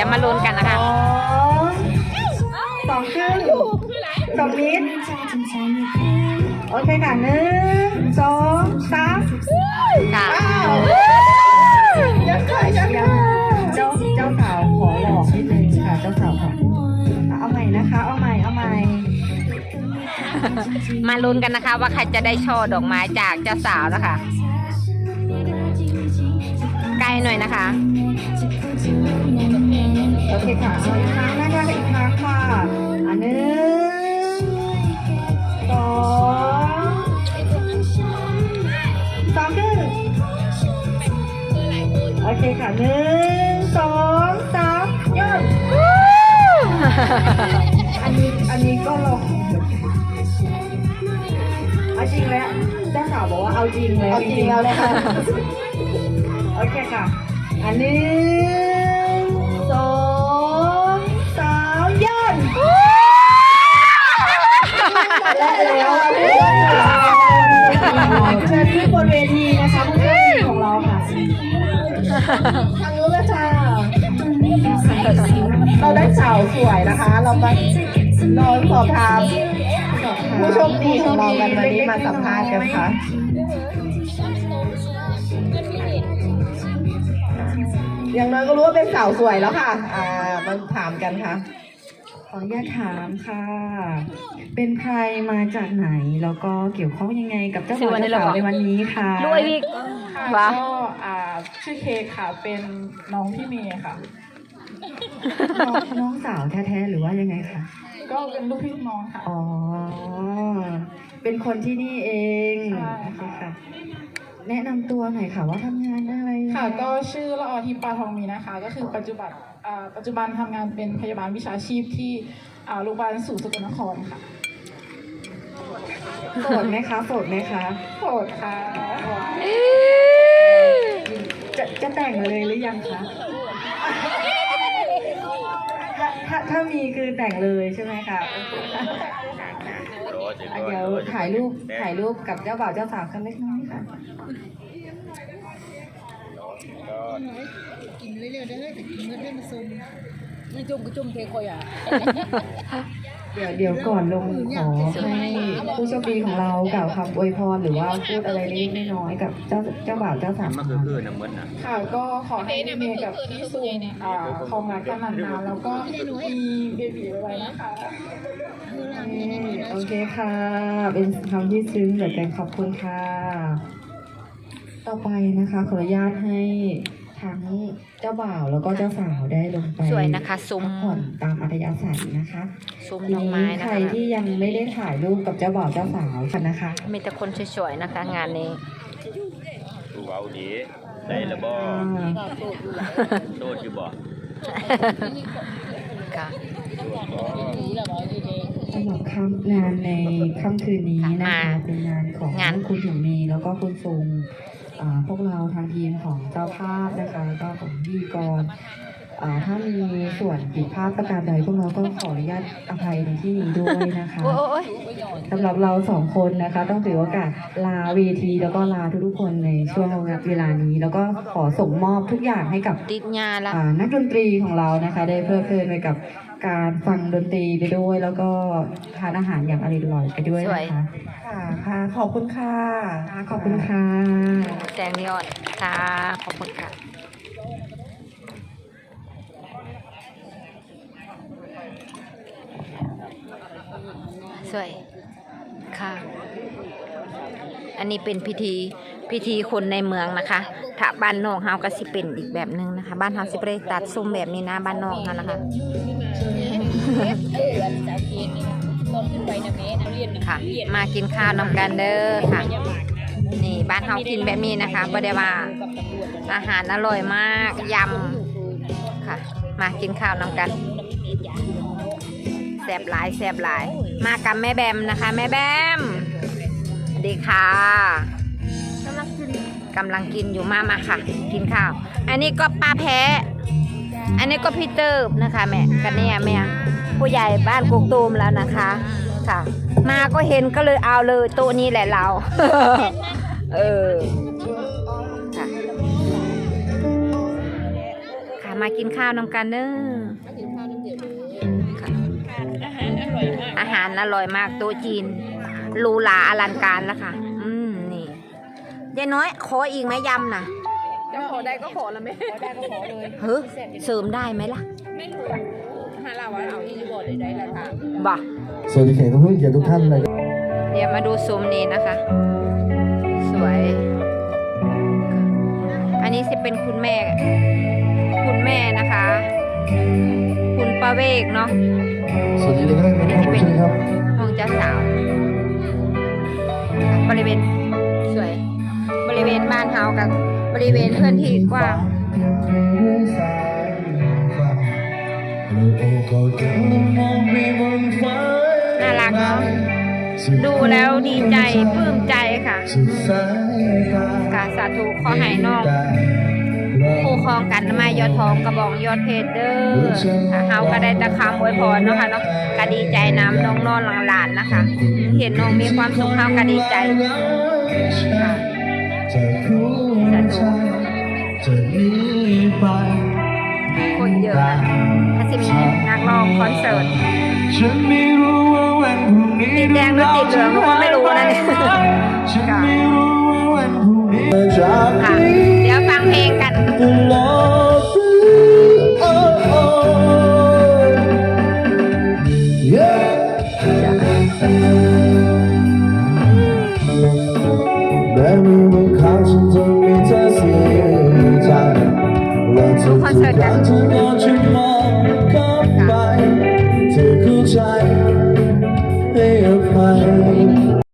ดี๋ยวมาลุ้นกันนะคะสองสองครึ่งสองลิตรโอเคค่ะหนึ่งสองสามค่ะอ้าวยังเคยยังเคยเจ้าเจ้าสาวขอหลอกนิดนึงค่ะเจ้าสาวค่ะเอาใหม่นะคะเอาใหม่เอาใหม่มาลุ้นกันนะคะ ว่าใครจะได้ช่อดอกไม้จากเจ้าสาวนะคะใกล้หน่อยนะคะโอเคค่ะเอาอีกครั้งนะคะอีกครั้งค่ะอันหนึ่งสองสามครึ่งโอเคค่ะหนึ่งสองสามยอดอันนี้อันนี้ก็ลองเอาจริงแล้วเจ้าสาวบอกว่าเอาจริงแล้วเอาจริงแล้วเลยค่ะโอเคค่ะ อันหนึ่งสอง เราได้สาวสวยนะคะ เราไปรอสอบถามผู้โชคดีของเรากันวันนี้มาสัมภาษณ์กันค่ะอย่างน้อยก็รู้ว่าเป็นสาวสวยแล้วค่ะ อ่ามาถามกันค่ะ ขออนุญาตถามค่ะ เป็นใครมาจากไหน แล้วก็เกี่ยวข้องยังไงกับเจ้าชื่บ่าอววันนี้เจ้าเหรอสาวในวันนี้ค่ะด้วยพี่ค่ะวะก็อ่าชื่อเค้กค่ะ เป็นน้องพี่เมย์ค่ะ น้องน้องสาวแท้ๆหรือว่ายังไงคะ ก็เป็นลูกพี่ลูกน้องค่ะ อ๋อ เป็นคนที่นี่เองใช่โอเคค่ะค่ะ แนะนำตัวหน่อยค่ะว่าทำงานอะไร ค่ะ ก็ชื่อละออทิปาทองมีนะคะ ก็คือปัจจุบันอ่าปัจจุบันทำงานเป็นพยาบาลวิชาชีพที่อ่าโรงพยาบาลสู่สกลนครค่ะโสดไหมคะโสดไหมคะ โสดค่ะ จะจะแต่งเลยหรือยังคะ ถ้าถ้าถ้ามีคือแต่งเลยใช่ไหมคะอะเดี๋ยวถ่ายรูปถ่ายรูปกับเจ้าบ่าวเจ้าสาวกันเล็กน้อยค่ะเดี๋ย วเดี๋ยวก่อนลงขอให้ผู้โชคดีของเรากล่าวคำอวยพรหรือว่าพูดอะไรเล็กน้อยกับเจ้าเจ้าบ่าวเจ้าสาวมันคือคือน้ำมันอะค่ะก็ขอให้เมย์กับพี่ซูนอ่าคองรักกันนานๆแล้วก็มีเบบีไว้นะคะโอเคค่ะ เป็นคำที่ซึ้งเหลือเกินขอบคุณค่ะ ต่อไปนะคะขออนุญาตให้ ทั้งเจ้าบ่าวแล้วก็เจ้าสาวได้ลงไปสวยนะคะซุ้มพักผ่อนตามอัธยาศัยนะคะซุ้มทีดอกไม้นี้นะใครคะที่ยังไม่ได้ถ่ายรูปกับเจ้าบ่าวเจ้าสาวกันนะคะ มีแต่คนสวยๆนะคะ งานนี้ดูเอาดีได้และบ่โดดอยู่บ่ค่ะสำหรับค่ำงานในค่ำคืนนี้นะคะเป็นงานของงานคุณถุงมีแล้วก็คุณซุงอ่า พวกเราทางทีมของเจ้าภาพนะคะแล้วก็ของพิธีกรอ่าถ้ามีส่วนผิดพลาดประการใดพวกเราก็ขออนุญาตอภัยในที่นี้ด้วยนะคะโอ้โอ้ยสำหรับเราสองคนนะคะ ต้องถือโอกาสลาเวทีแล้วก็ลาทุกๆคนในช่วงเวลานี้ แล้วก็ขอส่งมอบทุกอย่างให้กับติดงานละอ่านักดนตรีของเรานะคะ ได้เพลิดเพลินไปกับการฟังดนตรีไปด้วย แล้วก็ทานอาหารอย่างอร่อยๆไปด้วยนะคะ ค่ะค่ะขอบคุณค่ะขอบคุณค่ะแสงนีออนค่ะขอบคุณค่ะสวยค่ะ อันนี้เป็นพิธีพิธีคนในเมืองนะคะ ถ้าบ้านนอกเฮาก็สิเป็นอีกแบบหนึงนะคะ บ้านเฮาสิบ่ได้ตัดซุ้มแบบนี้นะบ้านนอกเฮานะคะ ค่ะมากินข้าวนำกันเด้อค่ะ นี่บ้านเฮากินแบบนี้นะคะบ่ได้ว่าอาหารอร่อยมากยำค่ะ มากินข้าวนำกันแซ่บหลายแซ่บหลาย มากับแม่แบมนะคะ แม่แบมสวัสดีค่ะกำลังกินอยู่มามาค่ะ กินข้าว อันนี้ก็ป้าแพ้ อันนี้ก็พี่เติบนะคะแม่กันเนี่ยแม่ ผู้ใหญ่บ้านกกตูมแล้วนะคะค่ะ มาก็เห็นก็เลยเอาเลยโต๊ะนี้แหละเรา เออค่ะค่ะมากินข้าวนำกันเด้อค่ะอาหารอร่อยมากโต๊ะจีนหรูหราอลังการแล้วค่ะ อืมนี่ยายน้อยขออีกไหมยำน่ะจะขอได้ก็ขอแล้วไหมขอได้ก็ขอเลยเฮ้ยเสริมได้ไหมล่ะ ไม่รู้ ฮาลาว่าเอาอีกบอดเลยได้แล้วค่ะบ่สวัสดีแขกผู้เกียรติทุกท่านนะครับเดี๋ยวมาดูซุ้มนี้นะคะ สวย อันนี้จะเป็นคุณแม่ คุณแม่นะคะ คุณป้าเวกเนาะสวัสดีทุกท่านนะครับผมชื่อครับห้องเจ้าสาว บริเวณสวย บริเวณบ้านเฮากับบริเวณพื้นที่กว้าง น่ารักเนาะดูแล้วดีใจปลื้มใจค่ะกาสาธุขอให้น้องคู่ครองกันมายอดทองกระบองยอดเพชรเด้อค่ะเฮาก็ได้แตะคำอวยพรเนาะค่ะเนาะก็ดีใจน้ำน้องนอนหลังหลานนะคะ เห็นน้องมีความสุขเฮาก็ดีใจค่ะจะรู้ใจจะหนีไปคนเยอะนะถ้า จะมีนักร้องคอนเสิร์ตฉันไม่รู้ว่าวันพรุ่งนี้ติดแดงหรือติดเหลืองก็ไม่รู้นะเนี่ยฉันไม่รู้ว่าวันพรุ่งนี้จะค่ะเดี๋ยวฟังเพลงกันตลอดไปโอ้โอ้ Yeah แม้มีบางครั้งฉันจะมีเธอเสียใจและเธอดูคอนเสิร์ตกัน ไปเธอเข้าใจ